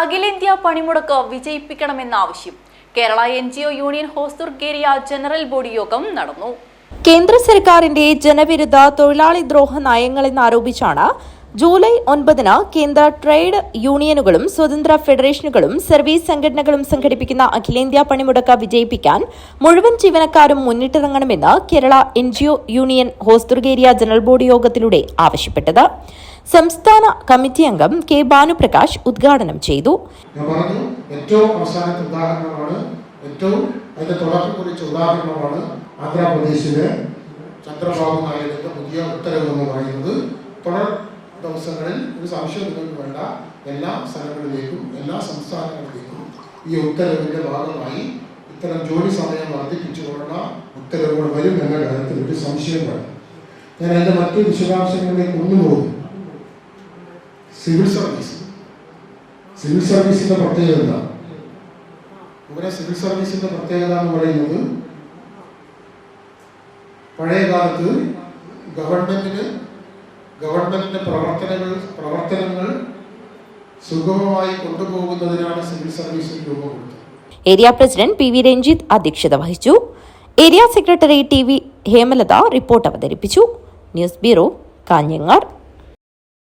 അഖിലേന്ത്യാ പണിമുടക്ക് വിജയിപ്പിക്കണമെന്ന ആവശ്യം. Kerala N G O union ഹോസ്ദുർഗേരിയ general body യോഗം നടന്നു. കേന്ദ്ര സർക്കാരിന്റെ ജനവിരുദ്ധ തൊഴിലാളി ദ്രോഹ നയങ്ങളെന്നാരോപിച്ചാണ് ജൂലൈ ഒൻപതിന് കേന്ദ്ര ട്രേഡ് യൂണിയനുകളും സ്വതന്ത്ര ഫെഡറേഷനുകളും സർവീസ് സംഘടനകളും സംഘടിപ്പിക്കുന്ന അഖിലേന്ത്യാ പണിമുടക്ക് വിജയിപ്പിക്കാൻ മുഴുവൻ ജീവനക്കാരും മുന്നിട്ടിറങ്ങണമെന്ന് കേരള എൻ യൂണിയൻ ഹോസ്ദുർഗേരിയ ജനറൽ ബോഡി യോഗത്തിലൂടെ ആവശ്യപ്പെട്ടത്. സംസ്ഥാന കമ്മിറ്റി അംഗം കെ ഭാനുപ്രകാശ് ഉദ്ഘാടനം ചെയ്തു. ഏറ്റവും അവസാനത്തെ ഉദാഹരണമാണ് ഏറ്റവും അതിന്റെ തുടക്കം കുറിച്ച ഉദാഹരണമാണ് ആന്ധ്രാപ്രദേശിലെ ചന്ദ്രബാബു നായിഡുവിന്റെ പുതിയ ഉത്തരവ് എന്ന് പറയുന്നത്. തുടർ ദിവസങ്ങളിൽ ഒരു സംശയം നിങ്ങൾക്ക് വേണ്ട. എല്ലാ സ്ഥലങ്ങളിലേക്കും എല്ലാ സംസ്ഥാനങ്ങളിലേക്കും ഈ ഉത്തരവിന്റെ ഭാഗമായി ഇത്തരം ജോലി സമയം വർദ്ധിപ്പിച്ചുകൊണ്ടുള്ള ഉത്തരവുകൾ വരും എന്ന കാര്യത്തിൽ ഒരു സംശയം വേണം. ഞാൻ അതിന്റെ മറ്റു വിശദാംശങ്ങളിലേക്ക് ഒന്നു പോകും സിവിൽ സർവീസ്. സിവിൽ സർവീസിന്റെ പ്രത്യേകത എന്താ? ഇവിടെ സിവിൽ സർവീസിന്റെ പ്രത്യേകത എന്ന് പറയുന്നത് പഴയ കാലത്ത് ഗവൺമെന്റിന് ഗവൺമെന്റിന്റെ പ്രവർത്തനങ്ങൾ പ്രവർത്തനങ്ങൾ സുഗമമായി കൊണ്ടുപോകുന്നതിനാണ് സിവിൽ സർവീസിന് രൂപം കൊടുത്തത്. Area president P V Ranjith അധ്യക്ഷത വഹിച്ചു. Area secretary T V Hemalatha report അവതരിപ്പിച്ചു. News bureau Kanhangad.